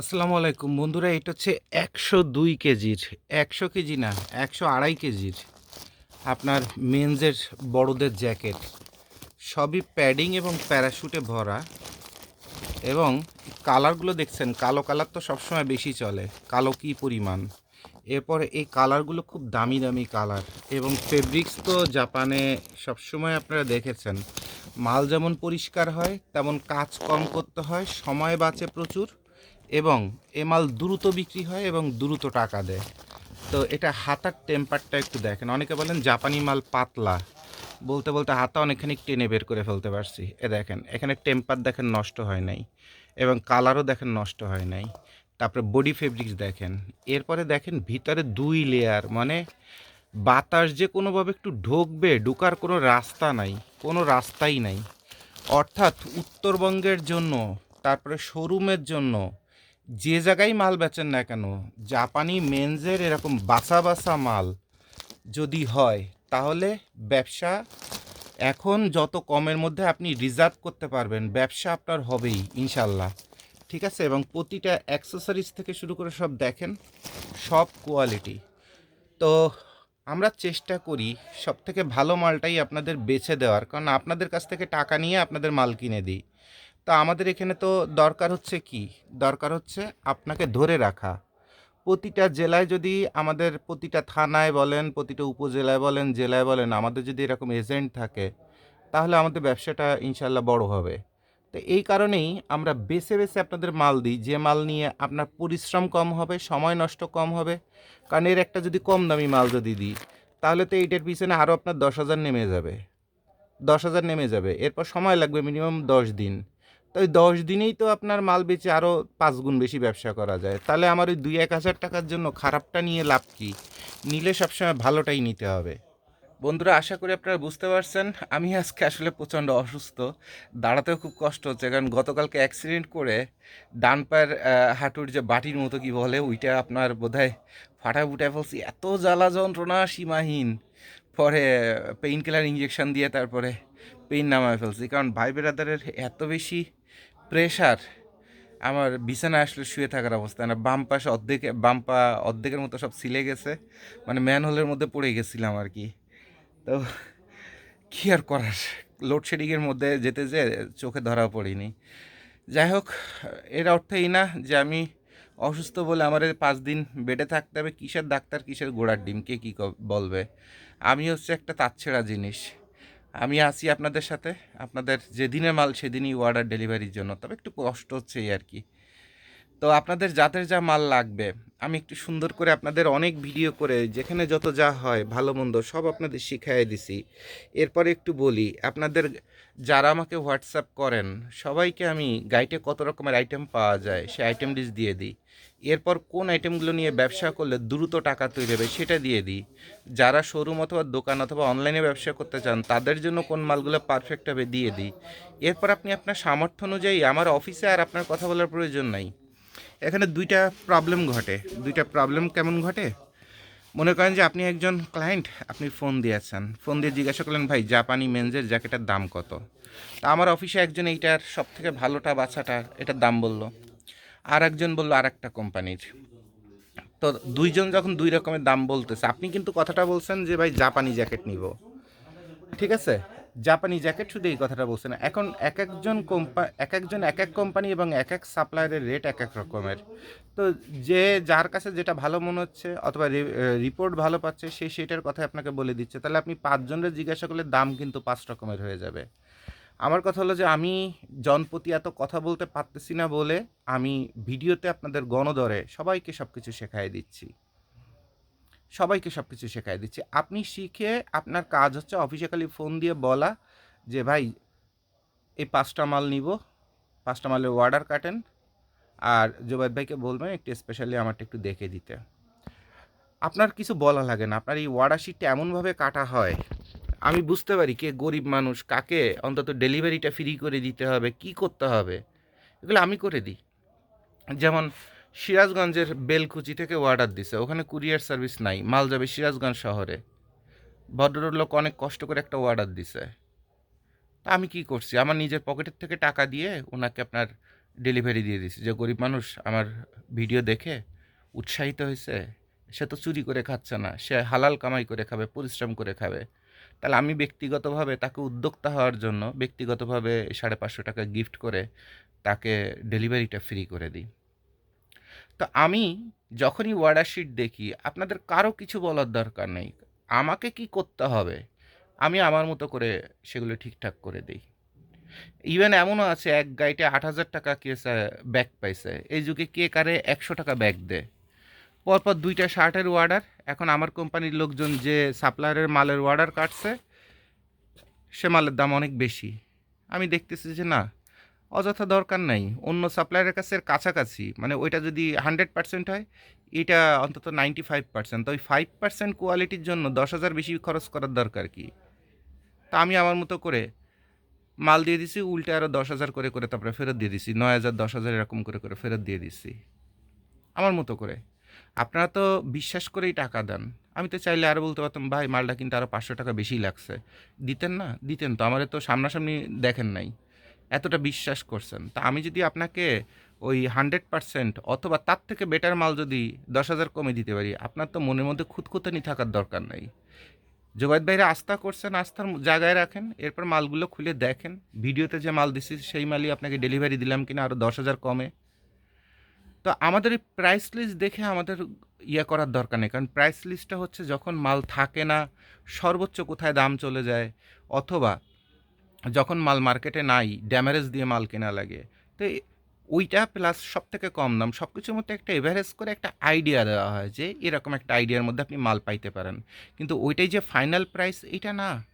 আসসালামু আলাইকুম। বন্ধুরা, এটা হচ্ছে একশো দুই কেজির একশো কেজি না, একশো আড়াই কেজির আপনার মেন্সের বড়দের জ্যাকেট। সবই প্যাডিং এবং প্যারাশুটে ভরা। এবং কালারগুলো দেখছেন, কালো কালার তো সবসময় বেশি চলে। কালো কি পরিমাণ? এরপর এই কালারগুলো খুব দামি দামি কালার। এবং ফেব্রিক্স তো জাপানে সবসময় আপনারা দেখেছেন। মাল যেমন পরিষ্কার হয়, তেমন কাজ কম করতে হয়। সময় বাঁচে প্রচুর। এবং এ মাল দ্রুত বিক্রি হয় এবং দ্রুত টাকা দেয়। তো এটা হাতার টেম্পারটা একটু দেখেন। অনেকে বলেন জাপানি মাল পাতলা। বলতে বলতে হাতা অনেকখানি টেনে বের করে ফেলতে পারছি। এ দেখেন, এখানে টেম্পার দেখেন নষ্ট হয় নাই এবং কালারও দেখেন নষ্ট হয় নাই। তারপরে বডি ফেব্রিক্স দেখেন। এরপরে দেখেন ভিতরে দুই লেয়ার মানে বাতাস যে কোনোভাবে একটু ঢুকবে, ঢুকার কোনো রাস্তা নাই, কোনো রাস্তাই নাই। অর্থাৎ উত্তরবঙ্গের জন্য, তারপরে শোরুমের জন্য যে জায়গায় মাল বেচেন না কেন, জাপানি মেনজের এরকম বাসা বাসা মাল যদি হয়, তাহলে ব্যবসা এখন যত কমের মধ্যে আপনি রিজার্ভ করতে পারবেন, ব্যবসা আপনার হবেই, ইনশাল্লাহ। ঠিক আছে? এবং প্রতিটা অ্যাক্সেসরিজ থেকে শুরু করে সব দেখেন, সব কোয়ালিটি তো আমরা চেষ্টা করি সব থেকে ভালো মালটাই আপনাদের বেছে দেওয়ার, কারণ আপনাদের কাছ থেকে টাকা নিয়ে আপনাদের মাল কিনে দিই। তা আমাদের এখানে তো দরকার হচ্ছে কি? দরকার হচ্ছে আপনাকে ধরে রাখা। প্রতিটা জেলায় যদি আমাদের প্রতিটা থানায় বলেন, প্রতিটা উপজেলায় বলেন, জেলায় বলেন, আমাদের যদি এরকম এজেন্ট থাকে, তাহলে আমাদের ব্যবসাটা ইনশাল্লাহ বড় হবে। তো এই কারণেই আমরা বেছে বেছে আপনাদের মাল দিই। যে মাল নিয়ে আপনার পরিশ্রম কম হবে, সময় নষ্ট কম হবে, কারণ এর একটা যদি কম দামি মাল যদি দিই, তাহলে তো এইটার পিছনে আরও আপনার দশ হাজার নেমে যাবে। দশ হাজার নেমে যাবে। এরপর সময় লাগবে মিনিমাম দশ দিন। তো ওই দশ দিনেই তো আপনার মাল বেচে আরও পাঁচ গুণ বেশি ব্যবসা করা যায়। তাহলে আমার ওই দুই এক হাজার টাকার জন্য খারাপটা নিয়ে লাভ কি? নিলে সবসময় ভালোটাই নিতে হবে। বন্ধুরা, আশা করি আপনারা বুঝতে পারছেন। আমি আজকে আসলে প্রচণ্ড অসুস্থ। দাঁড়াতেও খুব কষ্ট হচ্ছে। কারণ গতকালকে অ্যাক্সিডেন্ট করে ডান পায়ের হাঁটুর যে বাটির মতো কি বলে, ওইটা আপনার বোধহয় ফাটা ফুটায় ফেলছি এত জ্বালা যন্ত্রণা, সীমাহীন। পরে পেইন কিলার ইঞ্জেকশন দিয়ে তারপরে পেইন নামায় ফেলছি। কারণ ভাই বেরাদারের এত বেশি প্রেশার, আমার বিছানায় আসলে শুয়ে থাকার অবস্থা। না বাম পাশে অর্ধেক, বাম পা অর্ধেকের মতো সব সিলে গেছে মানে ম্যান ম্যানহোলের মধ্যে পড়ে গেছিলাম আর কি। তো কী আর করার? লোডশেডিংয়ের মধ্যে যেতে যে চোখে ধরা পড়িনি। যাই হোক, এর অর্থ এই না যে আমি অসুস্থ বলে আমার পাঁচ দিন বেডে থাকতে হবে। কিসের ডাক্তার, কিসের গোড়ার ডিম, কে কী ক- বলবে? আমি হচ্ছে একটা তাচ্ছেড়া জিনিস। আমি আছি আপনাদের সাথে। আপনাদের যেদিনের মাল, সেদিনই অর্ডার ডেলিভারির জন্য। তবে একটু কষ্ট হচ্ছে এই আর কি তো আপনাদের যাদের যা মাল লাগবে, আমি একটু সুন্দর করে আপনাদের অনেক ভিডিও করে, যেখানে যত যা হয়, ভালো মন্দ, সব আপনাদের শিখাই দিছি। এরপরে একটু বলি, আপনাদের যারা আমাকে হোয়াটসঅ্যাপ করেন, সবাইকে আমি গাইটে কত রকমের আইটেম পাওয়া যায়, সে আইটেম লিস্ট দিয়ে দিই। এরপর কোন আইটেমগুলো নিয়ে ব্যবসা করলে দ্রুত টাকা তৈরি হবে সেটা দিয়ে দিই। যারা শোরুম অথবা দোকান অথবা অনলাইনে ব্যবসা করতে চান, তাদের জন্য কোন মালগুলো পারফেক্ট হবে দিয়ে দিই। এরপর আপনি আপনার সামর্থ্য অনুযায়ী আমার অফিসে আর আপনার কথা বলার প্রয়োজন নাই। এখানে দুইটা প্রবলেম ঘটে। দুইটা প্রবলেম কেমন ঘটে? মনে করেন যে আপনি একজন ক্লায়েন্ট আপনি ফোন দিয়েছেন। ফোন দিয়ে জিজ্ঞাসা করলেন, ভাই জাপানি মেন্সের জ্যাকেটের দাম কত? তা আমার অফিসে একজন এইটার সব থেকে ভালোটা, বাছাটা, এটার দাম বলল। আর একজন বলল আর একটা কোম্পানির তো দুইজন যখন দুই রকমের দাম বলতেছে, আপনি কিন্তু কথাটা বলছেন যে, ভাই জাপানি জ্যাকেট নিব। ঠিক আছে? জাপানি জ্যাকেট শুধু এই কথাটা বলছে না। এখন এক একজন কোম্পা এক একজন এক এক কোম্পানি এবং এক এক সাপ্লায়ারের রেট এক এক রকমের। তো যে যার কাছে যেটা ভালো মনে হচ্ছে অথবা রিপোর্ট ভালো পাচ্ছে সেই সেটার কথা আপনাকে বলে দিচ্ছে। তাহলে আপনি পাঁচজনের জিজ্ঞাসা করলে দাম কিন্তু পাঁচ রকমের হয়ে যাবে। আমার কথা হলো যে আমি জনপতি এত কথা বলতে পারতেছি না বলে আমি ভিডিওতে আপনাদের গণদরে সবাইকে সব কিছু শেখাই দিচ্ছি। সবাইকে সব কিছু শেখাই দিচ্ছি। আপনি শিখে আপনার কাজ হচ্ছে অফিসে খালি ফোন দিয়ে বলা যে, ভাই, এই পাঁচটা মাল নিব, পাঁচটা মালের অর্ডার কাটেন আর জোবাদ ভাইকে বলবেন একটু স্পেশালি আমারটা একটু দেখে দিতে। আপনার কিছু বলা লাগে না। আপনার এই অর্ডার শিটটা এমনভাবে কাটা হয়, আমি বুঝতে পারি কে গরিব মানুষ, কাকে অন্তত ডেলিভারিটা ফ্রি করে দিতে হবে, কি করতে হবে, এগুলো আমি করে দিই। যেমন সিরাজগঞ্জের বেলকুচি থেকে অর্ডার দিছে। ওখানে কুরিয়ার সার্ভিস নাই। মাল যাবে সিরাজগঞ্জ শহরে। ভদ্রলোক অনেক কষ্ট করে একটা অর্ডার দিছে। তা আমি কি করছি? আমার নিজের পকেটের থেকে টাকা দিয়ে ওনাকে আপনার ডেলিভারি দিয়ে দিছি। যে গরিব মানুষ আমার ভিডিও দেখে উৎসাহিত হয়েছে, সে তো চুরি করে খাচ্ছে না। সে হালাল কামাই করে খাবে, পরিশ্রম করে খাবে। তাহলে আমি ব্যক্তিগতভাবে তাকে উদ্যোক্তা হওয়ার জন্য ব্যক্তিগতভাবে সাড়ে পাঁচশো টাকা গিফট করে তাকে ডেলিভারিটা ফ্রি করে দিই। তো আমি যখনই অর্ডার শিট দেখি, আপনাদের কারও কিছু বলার দরকার নেই। আমাকে কি করতে হবে? আমি আমার মতো করে সেগুলো ঠিকঠাক করে দিই। ইভেন এমনও আছে, এক গাইটে আট হাজার টাকা কেসে ব্যাগ পাইছে। এই যুগে কে কারে একশো টাকা ব্যাগ দেয়। পরপর দুইটা শার্টের অর্ডার এখন আমার কোম্পানির লোকজন যে সাপ্লায়ারের মালের অর্ডার কাটছে, সে মালের দাম অনেক বেশি। আমি দেখতেছি যে না অযথা দরকার নাই। অন্য সাপ্লায়ারের কাছে কাছাকাছি। মানে ওইটা যদি হান্ড্রেড পার্সেন্ট হয়, এটা অন্তত নাইনটি ফাইভ পার্সেন্ট তো ওই ফাইভ পার্সেন্ট কোয়ালিটির জন্য দশ হাজার বেশি খরচ করার দরকার কি? তা আমি আমার মতো করে মাল দিয়ে দিছি, উল্টে আরও দশ হাজার করে করে তারপরে ফেরত দিয়ে দিছি। নয় হাজার, দশ হাজার এরকম করে করে ফেরত দিয়ে দিছি। আমার মতো করে। আপনারা তো বিশ্বাস করেই টাকা দেন। আমি তো চাইলে আরও বলতে পারতাম, ভাই, মালটা কিন্তু আরও পাঁচশো টাকা বেশি লাগছে। দিতেন না? দিতেন তো। আমার তো সামনাসামনি দেখেন নাই। এতটা বিশ্বাস করছেন। তা আমি যদি আপনাকে ওই হান্ড্রেড পার্সেন্ট অথবা তার থেকে বেটার মাল যদি দশ হাজার কমে দিতে পারি, আপনার তো মনের মধ্যে খুঁতখুতানি থাকার দরকার নেই। জোবাইদ ভাইরা আস্থা করছেন, আস্থার জায়গায় রাখেন, এরপর মালগুলো খুলে দেখেন। ভিডিওতে যে মাল দিছি, সেই মালই আপনাকে ডেলিভারি দিলাম কিনা আরও দশ হাজার কমে। তো আমাদের এই প্রাইস লিস্ট দেখে আমাদের ইয়ে করার দরকার নেই, কারণ প্রাইস লিস্টটা হচ্ছে যখন মাল থাকে না, সর্বোচ্চ কোথায় দাম চলে যায়, অথবা যখন মাল মার্কেটে নাই, ড্যামারেজ দিয়ে মাল কেনা লাগে, তো ওইটা প্লাস সব থেকে কম দাম সব কিছুর মধ্যে একটা এভারেজ করে একটা আইডিয়া দেওয়া হয় যে, এরকম একটা আইডিয়ার মধ্যে আপনি মাল পাইতে পারেন। কিন্তু ওইটাই যে ফাইনাল প্রাইস এটা না।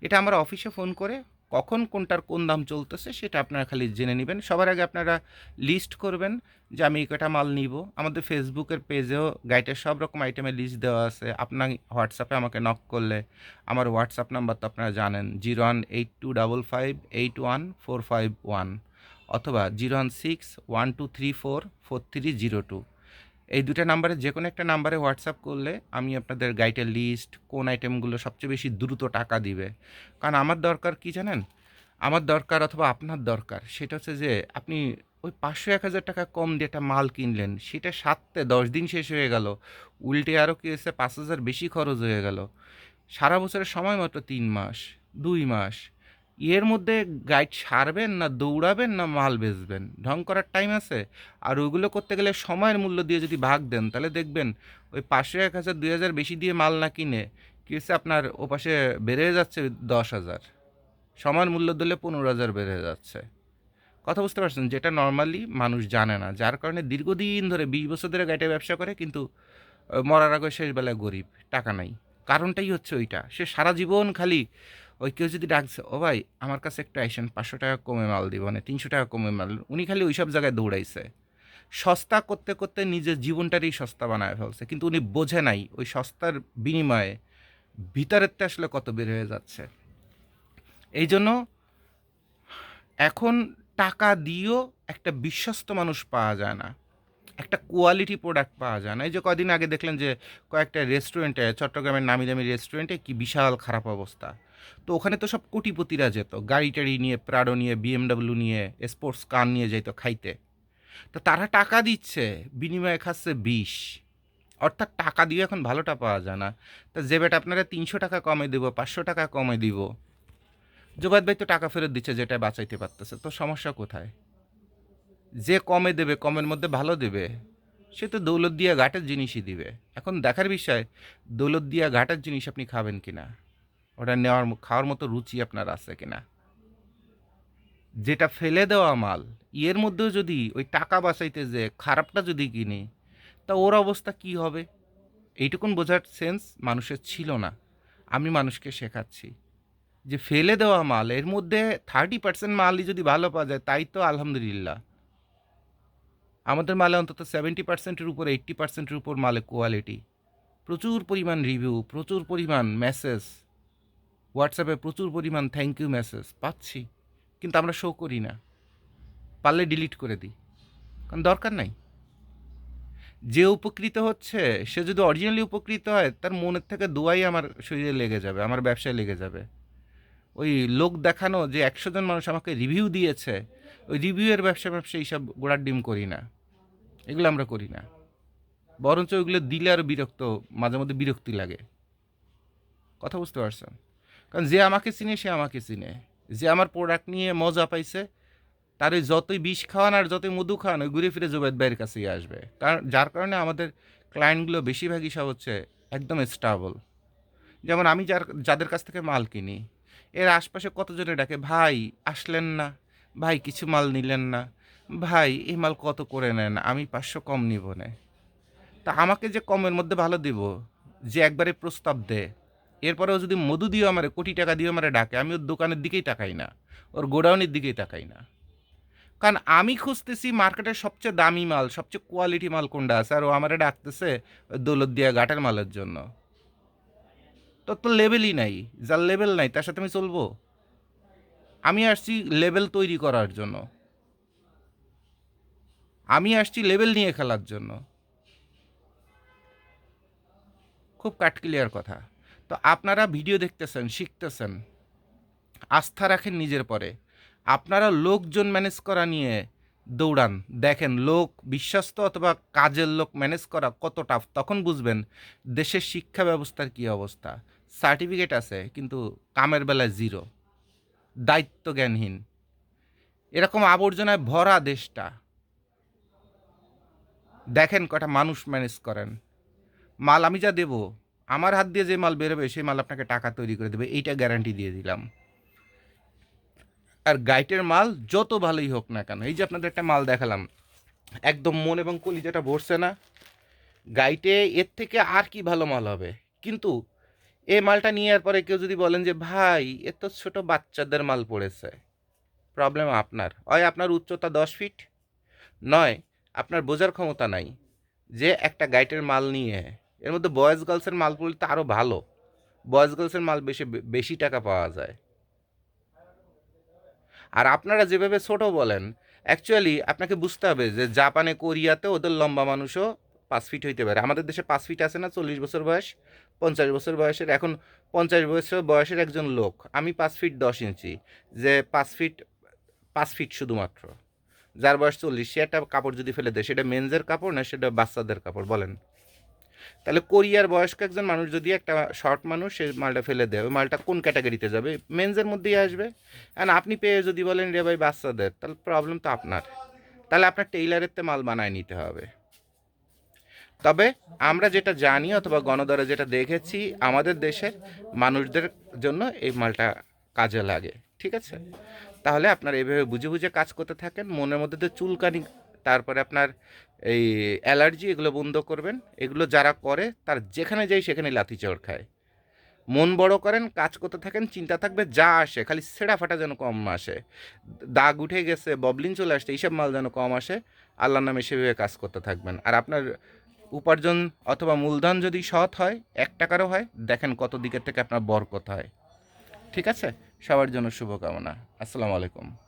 এটা আমরা অফিসে ফোন করে কখন কোনটার কোন দাম চলতেছে সেটা আপনারা খালি জেনে নেবেন। সবার আগে আপনারা লিস্ট করবেন যে আমি কটা মাল নিব। আমাদের ফেসবুকের পেজেও গাইডের সব রকম আইটেমের লিস্ট দেওয়া আছে। আপনার হোয়াটসঅ্যাপে আমাকে নক করলে আমার হোয়াটসঅ্যাপ নাম্বার তো আপনারা জানেন zero one eight two double five eight one four five one অথবা zero one six one two three four four three zero two এই দুটো নাম্বারে যে কোনো একটা নাম্বারে হোয়াটসঅ্যাপ করলে আমি আপনাদের গাইডের লিস্ট কোন আইটেমগুলো সবচেয়ে বেশি দ্রুত টাকা দিবে। কারণ আমার দরকার কি জানেন? আমার দরকার অথবা আপনার দরকার সেটা হচ্ছে যে, আপনি ওই পাঁচশো এক হাজার টাকা কম দিয়ে একটা মাল কিনলেন, সেটা সাততে দশ দিন শেষ হয়ে গেল, উল্টে আরও কি হয়েছে, পাঁচ হাজার বেশি খরচ হয়ে গেল। সারা বছরের সময় মাত্র তিন মাস, দুই মাস এর মধ্যে গাইড সারবেন না দৌড়াবেন না মাল বেচবেন। ঢং করার টাইম আছে। আর ওইগুলো করতে গেলে সময়ের মূল্য দিয়ে যদি ভাগ দেন, তাহলে দেখবেন ওই পাঁচশো, এক হাজার, দুই হাজার বেশি দিয়ে মাল না কিনে কি হচ্ছে আপনার ওপাশে বেড়ে যাচ্ছে দশ হাজার। সময়ের মূল্য দিলে পনেরো হাজার বেড়ে যাচ্ছে। কথা বুঝতে পারছেন? যেটা নর্মালি মানুষ জানে না। যার কারণে দীর্ঘদিন ধরে বিশ বছর ধরে গাড়িটা ব্যবসা করে, কিন্তু মরার আগে শেষ বেলায় গরিব। টাকা নাই। কারণটাই হচ্ছে ওইটা। সে সারা জীবন খালি ওই কেউ যদি ডাকছে, ও ভাই, আমার কাছে একটু আইসেন পাঁচশো টাকা কমে মাল দিব মানে তিনশো টাকা কমে মাল। উনি খালি ওই সব জায়গায় দৌড়াইছে। সস্তা করতে করতে নিজের জীবনটারই সস্তা বানায় ফেলছে, কিন্তু উনি বোঝে নাই ওই সস্তার বিনিময়ে ভিতরেরটা আসলে কত বের হয়ে যাচ্ছে। এই জন্য এখন টাকা দিয়েও একটা বিশ্বস্ত মানুষ পাওয়া যায় না, একটা কোয়ালিটি প্রোডাক্ট পাওয়া যায় না। এই যে কদিন আগে দেখলেন যে কয়েকটা রেস্টুরেন্টে, চট্টগ্রামের নামি দামি রেস্টুরেন্টে কি বিশাল খারাপ অবস্থা। তো ওখানে তো সব কোটিপতিরা যেত, গাড়ি টাড়ি নিয়ে প্রাডো নিয়ে বিএমডাব্লিউ নিয়ে স্পোর্টস কার নিয়ে যেত খাইতে। তো তারা টাকা দিচ্ছে, বিনিময়ে খাচ্ছে বিষ অর্থাৎ টাকা দিয়ে এখন ভালোটা পাওয়া যায় না। তা যে বেটা আপনারা তিনশো টাকা কমে দিব, পাঁচশো টাকা কমে দিব জোবাদ ভাই তো টাকা ফেরত দিচ্ছে যেটা বাঁচাইতে পারতেছে, তো সমস্যা কোথায়? যে কমে দেবে, কমের মধ্যে ভালো দেবে, সে তো দৌলত দিয়া ঘাটের জিনিসই দিবে। এখন দেখার বিষয়, দৌলত দিয়া ঘাটের জিনিস আপনি খাবেন কিনা? ওটা নেওয়ার খাওয়ার মতো রুচি আপনার আছে কিনা? যেটা ফেলে দেওয়া মাল ইয়ের মধ্যেও যদি ওই টাকা বাঁচাইতে যে খারাপটা যদি কিনি, তা ওর অবস্থা কি হবে? এইটুকুন বোঝার সেন্স মানুষের ছিল না। আমি মানুষকে শেখাচ্ছি যে ফেলে দেওয়া মাল, এর মধ্যে থার্টি পার্সেন্ট মালই যদি ভালো পাওয়া যায়, তাই তো আলহামদুলিল্লাহ। আমাদের মালে অন্তত সেভেন্টি পার্সেন্টের উপর এইট্টি পার্সেন্টের উপর মালে কোয়ালিটি প্রচুর পরিমাণ রিভিউ প্রচুর পরিমাণ মেসেজ হোয়াটসঅ্যাপে প্রচুর পরিমাণ থ্যাংক ইউ মেসেজ পাচ্ছি, কিন্তু আমরা শো করি না। পারলে ডিলিট করে দিই, কারণ দরকার নাই। যে উপকৃত হচ্ছে, সে যদি অরিজিনালি উপকৃত হয়, তার মনের থেকে দোয়াই আমার শরীরে লেগে যাবে, আমার ব্যবসায় লেগে যাবে। ওই লোক দেখানো যে একশো জন মানুষ আমাকে রিভিউ দিয়েছে, ওই রিভিউয়ের ব্যবসা ব্যবসা এইসব গোড়ার ডিম করি না। এগুলো আমরা করি না। বরঞ্চ ওইগুলো দিলে আরও বিরক্ত মাঝে মধ্যে বিরক্তি লাগে। কথা বুঝতে পারছেন? কারণ যে আমাকে চিনে, সে আমাকে চিনে। যে আমার প্রোডাক্ট নিয়ে মজা পাইছে, তার যতই বিষ খাওয়ান আর যতই মধু খাওয়ান, ওই ঘুরে ফিরে জুবেদ ভাইয়ের কাছেই আসবে। কারণ যার কারণে আমাদের ক্লায়েন্টগুলো বেশিরভাগই সব হচ্ছে একদম স্টাবল যেমন আমি যার, যাদের কাছ থেকে মাল কিনি, এর আশপাশে কতজনে ডাকে, ভাই, আসলেন না। ভাই, কিছু মাল নিলেন না। ভাই, এই মাল কত করে নেন? আমি পাঁচশো কম নিব না। তা আমাকে যে কমের মধ্যে ভালো দিব, যে একবারে প্রস্তাব দেয় এরপরেও যদি মধু দিয়ে আমার, কোটি টাকা দিয়ে আমার ডাকে আমি ওর দোকানের দিকেই তাকাই না, ওর গোডাউনের দিকেই তাকাই না। কারণ আমি খুঁজতেছি মার্কেটের সবচেয়ে দামি মাল, সবচেয়ে কোয়ালিটি মাল কোনটা আছে, আর ও আমারে ডাকতেছে দৌলত দিয়া ঘাটের মালের জন্য। তোর তো লেভেলই নাই, যার লেভেল নাই, তার সাথে আমি চলবো? আমি আসছি লেভেল তৈরি করার জন্য। আমি আসছি লেভেল নিয়ে খেলার জন্য। খুব কাট ক্লিয়ার কথা। তো আপনারা ভিডিও দেখতেছেন, শিখতেছেন, আস্থা রাখেন নিজের পরে। আপনারা লোকজন ম্যানেজ করা নিয়ে দৌড়ান, দেখেন লোক বিশ্বস্ত অথবা কাজের লোক ম্যানেজ করা কত টাফ তখন বুঝবেন দেশের শিক্ষা ব্যবস্থার কী অবস্থা। সার্টিফিকেট আছে, কিন্তু কামের বেলায় জিরো দায়িত্ব জ্ঞানহীন এরকম আবর্জনায় ভরা দেশটা, দেখেন কটা মানুষ ম্যানেজ করেন। মাল আমি যা দেবো আমার হাত দিয়ে যে মাল বেরোবে, সেই মাল আপনাকে টাকা তৈরি করে দেবে, এইটা গ্যারান্টি দিয়ে দিলাম। আর গাইটের মাল যত ভালোই হোক না কেন, এই যে আপনাদের একটা মাল দেখালাম, একদম মন এবং কলিজাটা ভরছে না। গাইটে এর থেকে আর কি ভালো মাল হবে? কিন্তু এ মালটা নিয়ে আর পরে কেউ যদি বলেন যে, ভাই, এ তো ছোট বাচ্চাদের মাল পড়েছে। প্রবলেম আপনার। হয় আপনার উচ্চতা দশ ফিট নয়, আপনার বোঝার ক্ষমতা নাই যে একটা গাইটের মাল নিয়ে এর মধ্যে বয়েজ গার্লসের মাল পড়লে তো আরও ভালো। বয়েজ গার্লসের মাল বেশি বেশি টাকা পাওয়া যায়। আর আপনারা যেভাবে ছোট বলেন অ্যাকচুয়ালি আপনাকে বুঝতে হবে যে জাপানে, কোরিয়াতে ওদের লম্বা মানুষও পাঁচ ফিট হইতে পারে। আমাদের দেশে পাঁচ ফিট আছে না, চল্লিশ বছর বয়স, পঞ্চাশ বছর বয়সের। এখন পঞ্চাশ বছর বয়সের একজন লোক, আমি পাঁচ ফিট দশ ইঞ্চি, যে পাঁচ ফিট পাঁচ ফিট শুধুমাত্র। যার বয়স চল্লিশ, সে একটা কাপড় যদি ফেলে দেয়, সেটা মেন্সের কাপড় না, সেটা বাচ্চাদের কাপড়, বলেন। তাহলে কোরিয়ার বয়স্ক একজন মানুষ যদি একটা শর্ট মানুষ, সে মালটা ফেলে দেয়, ওই মালটা কোন ক্যাটাগরিতে যাবে? মেন্সের মধ্যেই আসবে। আর আপনি পেয়ে যদি বলেন, রে ভাই, বাচ্চাদের, তাহলে প্রবলেম তো আপনার। তাহলে আপনার টেইলারের তে মাল বানায় নিতে হবে। তবে আমরা যেটা জানি অথবা গণদরে যেটা দেখেছি, আমাদের দেশের মানুষদের জন্য এই মালটা কাজে লাগে। ঠিক আছে? তাহলে আপনার এইভাবে বুঝে বুঝে কাজ করতে থাকেন। মনের মধ্যে তো চুলকানি, তারপরে আপনার এই অ্যালার্জি এগুলো বন্ধ করবেন। এগুলো যারা করে, তার যেখানে যাই সেখানে লাথি চড় খায়। মন বড় করেন, কাজ করতে থাকেন, চিন্তা থাকবে, যা আসে, খালি ছেঁড়া ফাটা যেন কম আসে। দাগ উঠে গেছে, ববলিন চলে আসছে, এইসব মাল যেন কম আসে, আল্লাহর নামে সেভাবে কাজ করতে থাকবেন। আর আপনার উপার্জন অথবা মূলধন যদি সৎ হয়, এক টাকারও হয়, দেখেন কত দিকের থেকে আপনার বরকত হয়। ঠিক আছে? সবার জন্য শুভকামনা। আসসালামু আলাইকুম।